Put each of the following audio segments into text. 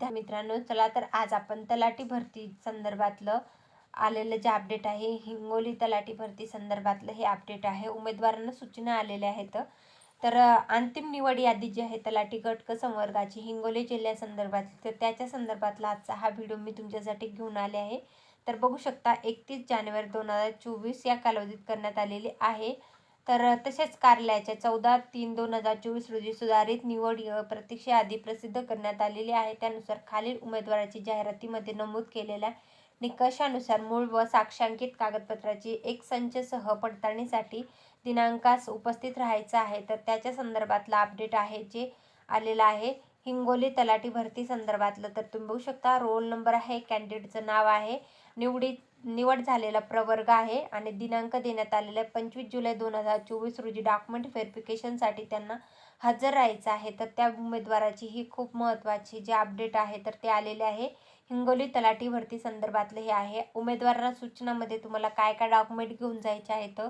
त्या मित्रांनो चला तर आज आपण तलाठी भरती संदर्भातलं आलेलं जे अपडेट आहे हिंगोली तलाठी भरती संदर्भातलं हे अपडेट आहे. उमेदवारांना सूचना आलेल्या आहेत. तर अंतिम निवड यादी जी आहे तलाठी गट क संवर्गाची हिंगोली जिल्ह्यासंदर्भातली तर त्याच्या संदर्भातला आजचा हा व्हिडिओ मी तुमच्यासाठी घेऊन आले आहे. तर बघू शकता एकतीस जानेवारी दोन हजार चोवीस या कालावधीत करण्यात आलेली आहे. तर तसेच कार्यालयाच्या चौदा तीन दोन हजार चोवीस रोजी सुधारित निवड प्रतीक्षा यादी प्रसिद्ध करण्यात आलेली आहे. त्यानुसार खालील उमेदवाराची जाहिरातीमध्ये नमूद केलेल्या निकषानुसार मूळ व साक्षांकित कागदपत्राची एक संचसह पडताळणीसाठी दिनांकास उपस्थित राहायचं आहे. तर त्याच्या संदर्भातला अपडेट आहे जे आलेलं आहे. हिंगोली तलाठी भरती संदर्भातलं तर तुम्ही बघू शकता. रोल नंबर आहे कॅन्डिडेटचं नाव आहे. निवडी निवड झालेला प्रवर्ग आहे आणि दिनांक देण्यात आलेला आहे पंचवीस जुलै दोन हजार चोवीस रोजी डॉक्युमेंट व्हेरिफिकेशनसाठी त्यांना हजर राहायचं आहे. तर त्या उमेदवाराची ही खूप महत्त्वाची जे अपडेट आहे तर ते आलेले आहे. हिंगोली तलाठी भरती संदर्भातलं हे आहे. उमेदवाराला सूचनामध्ये तुम्हाला काय काय डॉक्युमेंट घेऊन जायचे आहेत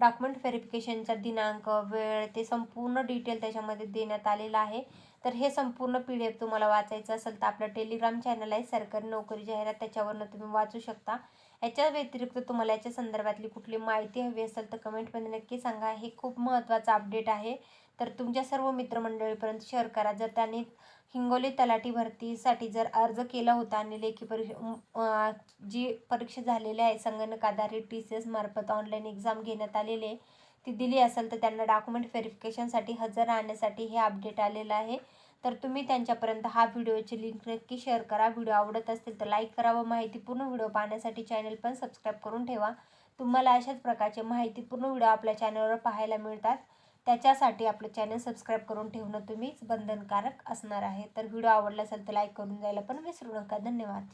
डॉक्युमेंट व्हेरिफिकेशनचा दिनांक वेळ ते संपूर्ण डिटेल त्याच्यामध्ये देण्यात आलेलं आहे. तर हे संपूर्ण पी डी एफ तुम्हाला वाचायचं असेल तर आपलं टेलिग्राम चॅनल आहे. सरकारी नोकरी जाहिरात त्याच्यावरनं तुम्ही वाचू शकता. याच्या व्यतिरिक्त तुम्हाला याच्या संदर्भातली कुठली माहिती हवी असेल तर कमेंटमध्ये नक्की सांगा. हे खूप महत्त्वाचं अपडेट आहे. तर तुमच्या सर्व मित्रमंडळीपर्यंत शेअर करा. जर त्यांनी हिंगोली तलाठी भरतीसाठी जर अर्ज केला होता आणि लेखी परीक्षा जी परीक्षा झालेली आहे संगणक आधारित टी सी एस मार्फत ऑनलाईन एक्झाम घेण्यात आलेली आहे ती दिली असेल तर त्यांना डॉक्युमेंट व्हेरिफिकेशनसाठी हजर राहण्यासाठी हे अपडेट आलेलं आहे. तर तुम्ही त्यांच्यापर्यंत हा व्हिडिओची लिंक नक्की शेअर करा. व्हिडिओ आवडत असतील तर लाईक करा व माहितीपूर्ण व्हिडिओ पाहण्यासाठी चॅनल पण सबस्क्राईब करून ठेवा. तुम्हाला अशाच प्रकारचे माहितीपूर्ण व्हिडिओ आपल्या चॅनलवर पाहायला मिळतात. त्याच्यासाठी आपलं चॅनल सबस्क्राईब करून ठेवणं तुम्हीच बंधनकारक असणार आहे. तर व्हिडिओ आवडला असेल तर लाईक करून जायला पण विसरू नका. धन्यवाद.